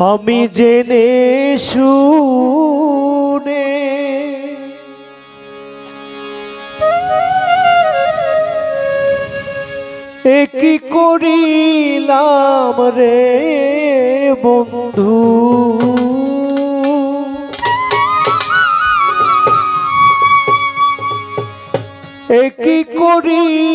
আমি জেনে শুনে একই করিলাম রে বন্ধু? একই করিলাম?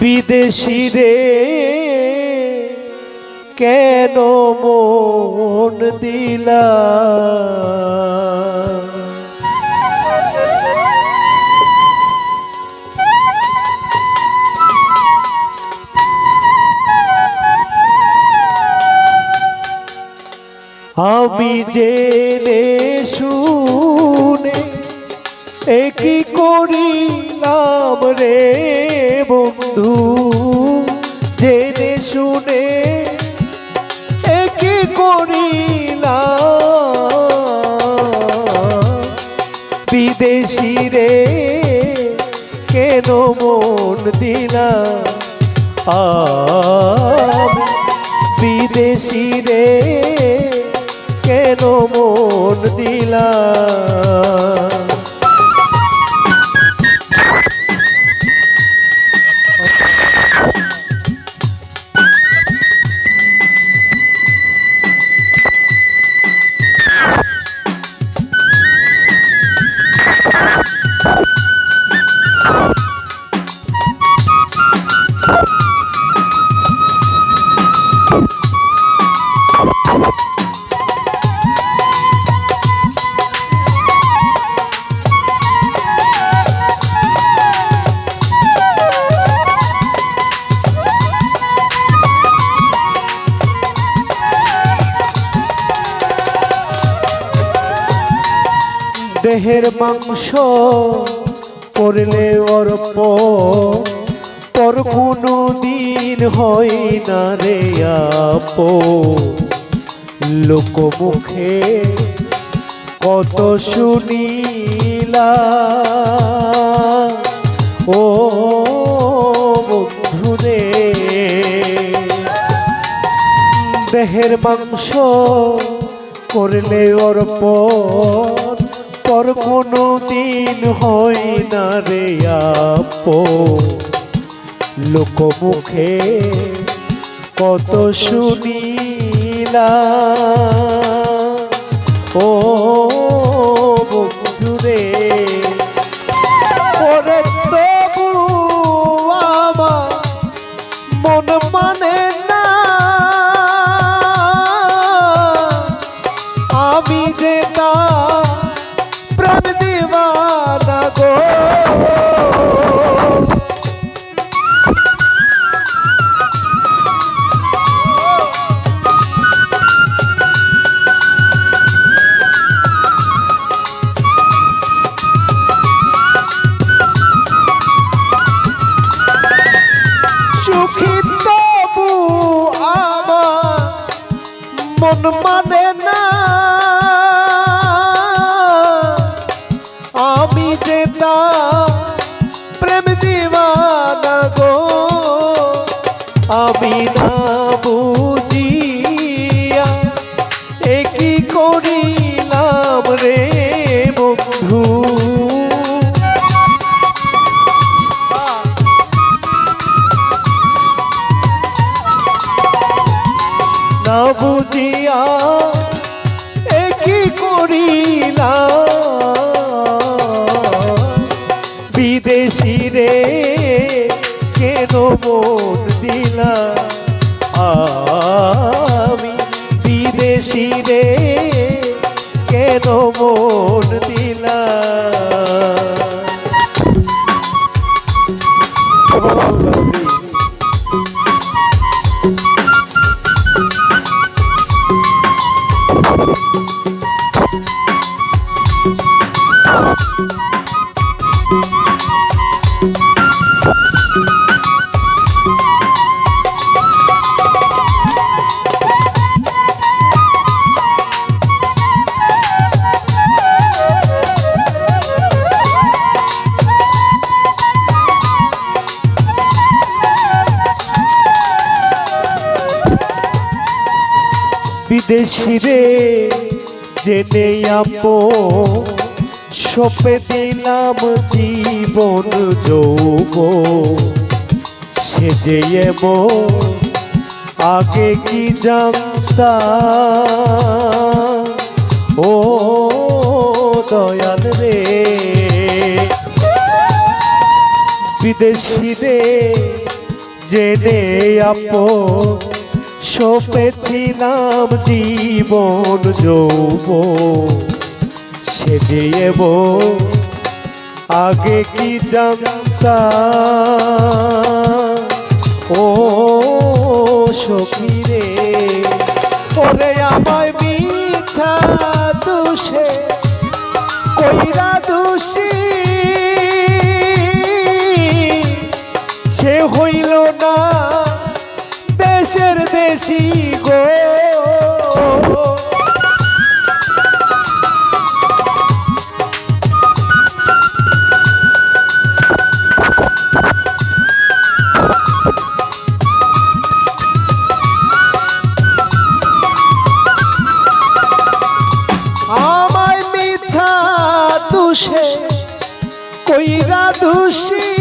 বিদেশি রে কেন মন দিলা? আমি জেনে শুনে একই করিলাম রে বন্ধু? বিদেশি রে কেন মন দিলা? বিদেশি রে কেন মন দিলা? দেহের মাংস করলে অর্প। পর কোনো দিন হয় না রে আপ। লোক মুখে কত শুনিলা ও বন্ধুরে দেহের মাংস করলে অর্পণ পর কোনো দিন হয় না রে আপ। লোক মুখে কত শুনিলা ও মন মানে না মন দিলা আমি বিদেশি রে কেন মন দিলাম? বিদেশি রে জেনে আপো সপে দিলাম জীবন যৌব সে যে আগে কি জানতাম? ও দয়াল রে। বিদেশি রে জেনে আপো সপেছিলাম জীবন যৌব। সে যে এমন আগে কি জানতাম? ও সখী রে ওরে আমায় মিছা দোষে, কইরা দোষী। সে হইল দেশি গো। আমায় মিছা দুষে কইরা দোষী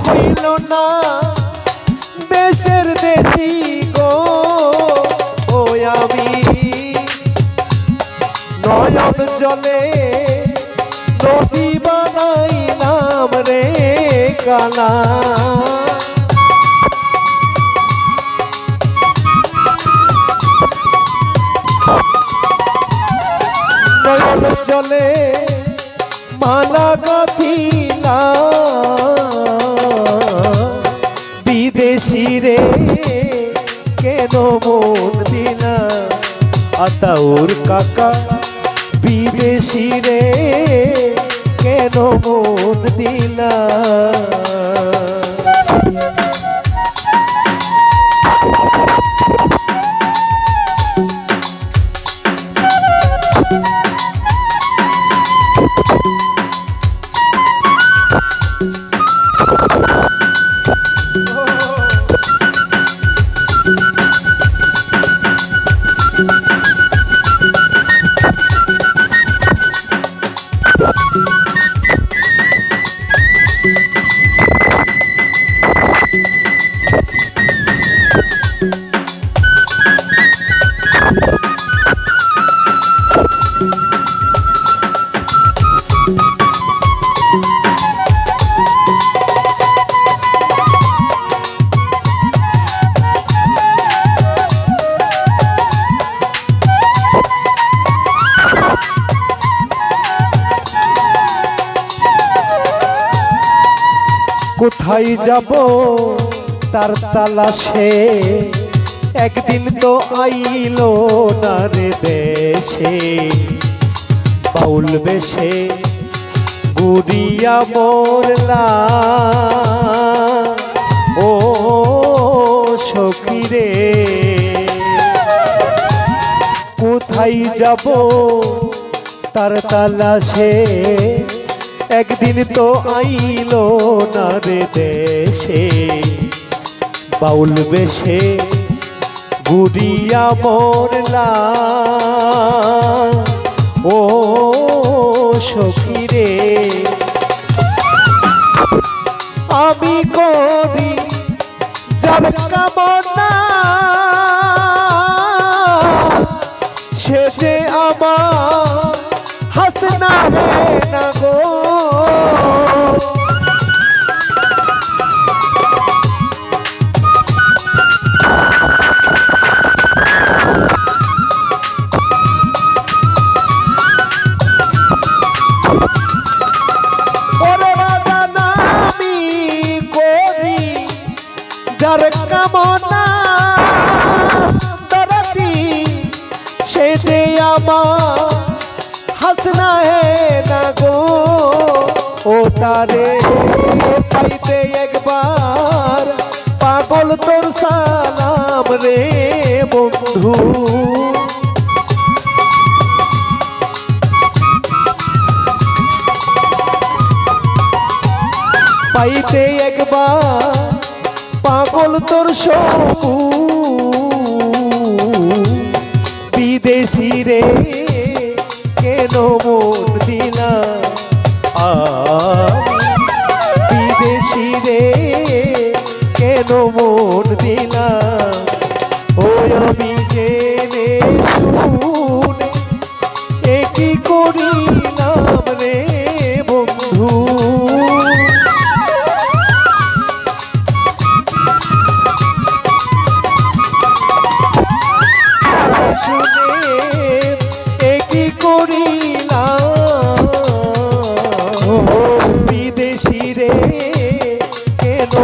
হইল না। দেশের দেশি গো, ও আমি। নয়ন জলে নদী বানাই নাম রে কালা। নয়ন জলে মালা গাথিলা মন দিলা আতাউর কাকা বিদেশি রে কেন মন দিলা? কোথায় যাব? তার তালাশে একদিন তো আইলো না রে দেশে। বাউল বেশে গুড়িয়া মোরলা। ও সখী রে, কোথায় যাব? তার তালাশে একদিন তো আইলো না রে দেশে। বাউল বেশে গুড়িয়া মোরলা। ও সখী রে। আমি করি যার কামনা। সে আমার হাসনা না আমার হাসনা হে না গো। ও তারে পাইতে একবার, পাগল তোর সালাম রে বন্ধু। পাইতে একবার, পাগল তোর সবু বিদেশি রে কেন মন দিলাম বিদেশি রে কেন মন দিলাম ওই আমি জেনে